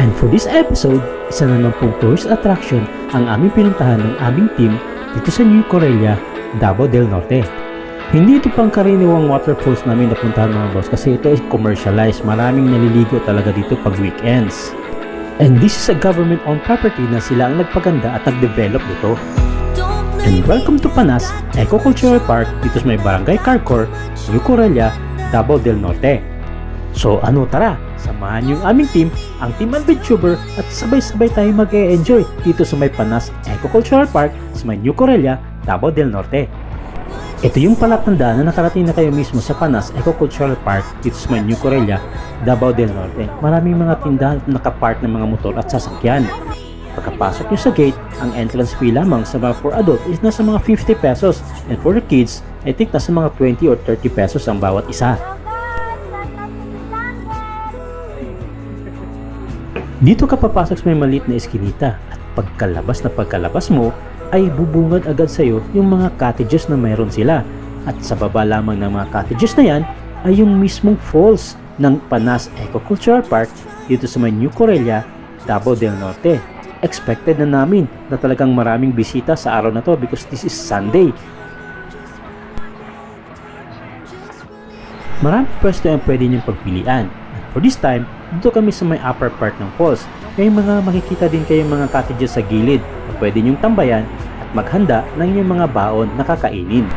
And for this episode, isa na naman pong tourist attraction ang aming pinuntahan ng aming team dito sa New Corellia, Davao del Norte. Hindi ito pang karaniwang waterfalls namin napuntahan mga boss kasi ito is commercialized. Maraming naliligo talaga dito pag weekends. And this is a government-owned property na sila ang nagpaganda at nag-develop nito. And welcome to Panas Eco Cultural Park dito sa may Barangay Carcor, New Corellia, Davao del Norte. So ano tara, samahan yung aming team, ang Team Adventuber at sabay-sabay tayo mag-e-enjoy dito sa may Panas Eco Cultural Park sa may New Corellia, Davao del Norte. Ito yung palatandaan na nakarating na kayo mismo sa Panas Eco Cultural Park dito sa may New Corellia, Davao del Norte. Maraming mga tindahan at nakapark ng mga motor at sasakyan. Pagkapasok nyo sa gate, ang entrance fee lamang sa mga for adult is nasa mga 50 pesos and for the kids, I think nasa mga 20 or 30 pesos ang bawat isa. Dito ka papasok sa may maliit na eskinita at pagkalabas na pagkalabas mo ay bubungad agad sa iyo yung mga cottages na mayroon sila. At sa baba lamang ng mga cottages na yan ay yung mismong falls ng Panas Eco Cultural Park dito sa may New Corellia, Davao del Norte. Expected na namin na talagang maraming bisita sa araw na to because this is Sunday. Maraming pwesto ang pwede niyong pagpilian. And for this time, dito kami sa may upper part ng falls. May mga makikita din kayong mga cottages sa gilid na pwede niyong tambayan at maghanda ng inyong mga baon na kakainin.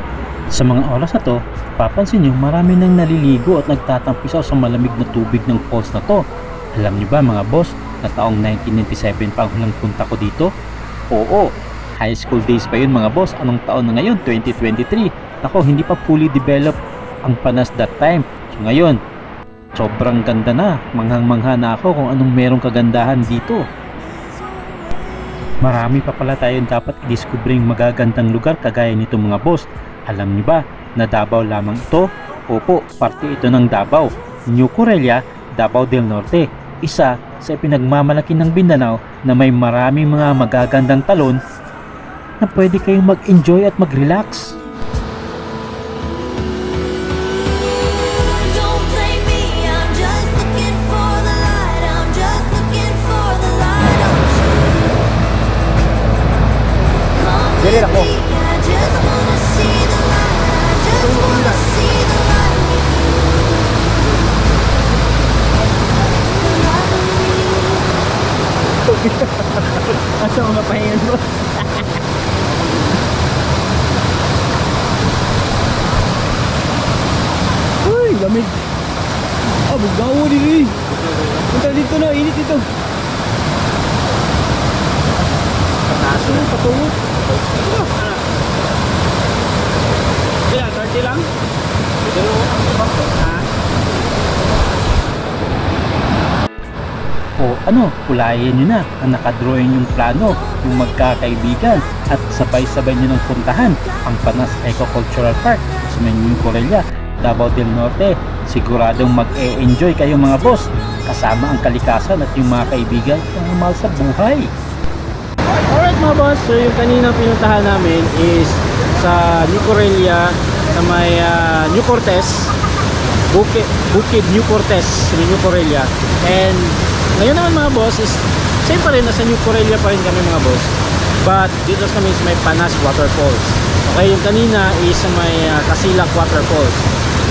Sa mga oras na to, papansin niyo marami nang naliligo at nagtatampisaw sa malamig na tubig ng falls na to. Alam niyo ba mga boss, na taong 1997 pa ang hulang punta ko dito? Oo, high school days pa yun mga boss. Anong taon na ngayon? 2023. Ako, hindi pa fully developed ang panas that time. So ngayon, sobrang ganda na. Manghang-mangha na ako kung anong merong kagandahan dito. Marami pa pala tayong dapat i-discovering magagandang lugar kagaya nito mga boss. Alam niyo ba na Davao lamang ito? Opo, parte ito ng Davao. New Corellia, Davao del Norte. Isa sa pinagmamalaki ng Mindanao na may maraming mga magagandang talon na pwede kayong mag-enjoy at mag-relax. The light. Asa mga pahingan mo? Uy, lamig. Ah, bugawo din eh. Punta dito na, init dito. Pataas na, patungo. Kaya, 30 lang? O ano, kulayan nyo na ang nakadrawing yung plano yung magkakaibigan at sabay-sabay nyo ng puntahan ang Panas Eco Cultural Park sa New Corellia, Davao del Norte. Siguradong mag-e-enjoy kayo mga boss kasama ang kalikasan at yung mga kaibigan na mahal sa buhay. Mga boss, so yung kanina pinuntahan namin is sa New Corellia sa may ah, New Cortez Bukid, Bukid New Cortez sa New Corellia and ngayon naman mga boss is same pa rin nasa New Corellia pa rin kami mga boss. But dito kami sa may Panas Waterfalls. Okay yung kanina is sa may ah, Kasilak Waterfalls.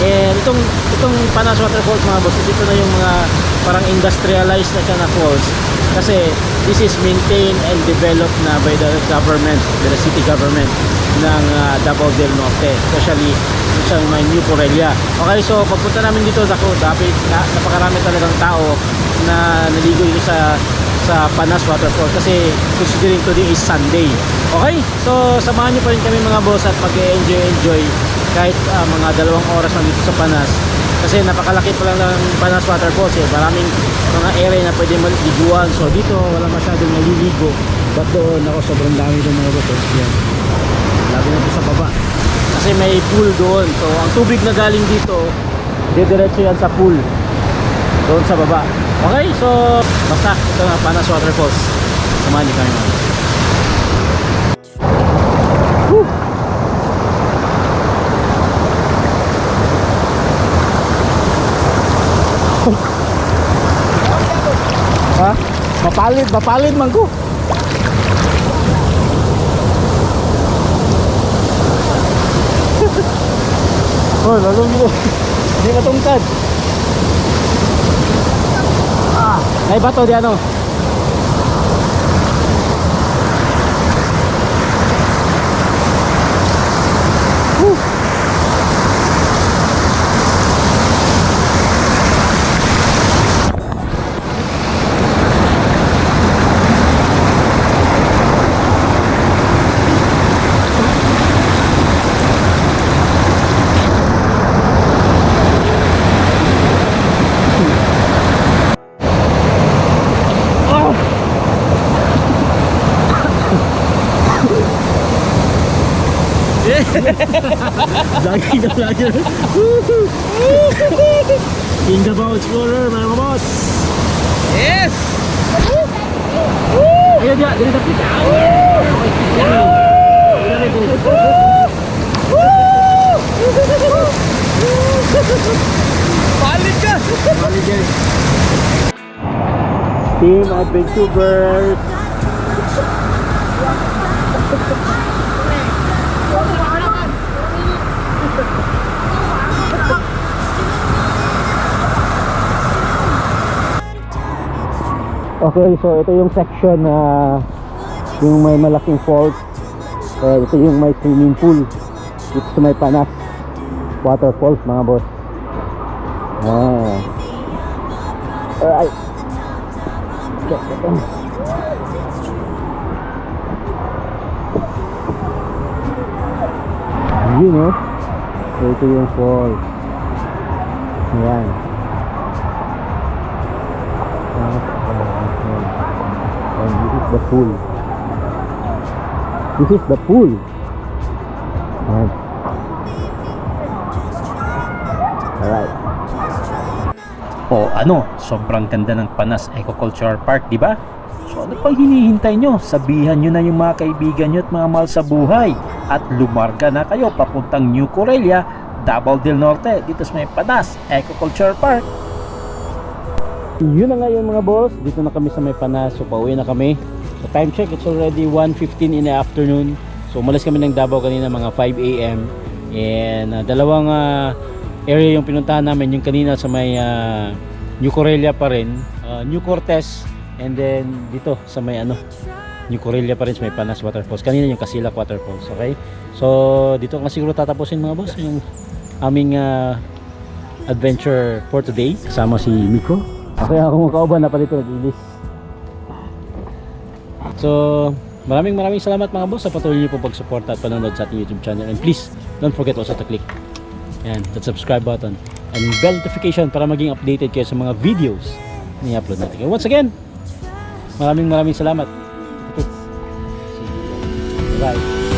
And itong itong Panas Waterfalls mga boss is ito na yung mga parang industrialized na siya na falls kasi this is maintained and developed na by the government, by the city government ng ah, Davao del Norte, especially sa may New Corellia. Okay, so pagpunta namin dito, ako, dapat na, napakarami talagang tao na naligo dito sa sa Panas Waterfall kasi considering today is Sunday. Okay, so samahan niyo pa rin kami mga boss at mag-enjoy enjoy kahit ah, mga dalawang oras lang dito sa Panas kasi napakalaki pa lang ng Panas Waterfalls eh. Maraming mga area na pwede maliguan. So dito wala masyadong naliligo. But doon ako sobrang dami doon mga eh. Yan. Lagi na sa baba. Kasi may pool doon. So ang tubig na galing dito, didiretso yan sa pool. Doon sa baba. Okay, so basta ito na Panas Waterfalls. Samahan niyo kami mga boss. Ha? Mapalid, mapalid man ko. oh, lalong dito. Hindi matungkad. Ah, ay bato di ano. Vlogging na vlogger. King Davao Explorer, mga boss. Yes! Ayan dyan, dito sa pita. Palit ka! Palit yan. Team Adventurers. Okay, so ito yung section na yung may malaking falls. Eh, ito yung may swimming pool. Dito sa may panas. Waterfalls mga boss. Ah. Alright. Okay, ito. Yun ito yung falls. Ayan. The pool. This is the pool. Ayan. Alright. O ano, sobrang ganda ng Panas Ecocultural Park, di ba? So ano pang hinihintay nyo? Sabihan nyo na yung mga kaibigan nyo at mga mahal sa buhay at lumarga na kayo papuntang New Corelia, Davao del Norte, dito sa may Panas Ecocultural Park. Yun na nga yun mga boss. Dito na kami sa may panas. So pauwi na kami. So time check, it's already 1.15 in the afternoon. So umalis kami ng Davao kanina mga 5 a.m. And uh, dalawang uh, area yung pinuntahan namin. Yung kanina sa may uh, New Corelia pa rin. uh, New Cortez. And then dito sa may ano. New Corelia pa rin sa may Panas Waterfalls. Kanina yung Casilak Waterfalls. Okay? So dito nga siguro tatapusin mga boss. Yung aming uh, adventure for today. Kasama si Miko. Okay, ako mga kauban na palito nag-ilis. So, maraming maraming salamat mga boss sa patuloy niyo po pagsuporta at panonood sa ating YouTube channel. And please, don't forget also to click and the subscribe button and bell notification para maging updated kayo sa mga videos na i-upload natin. And once again, maraming maraming salamat. Bye.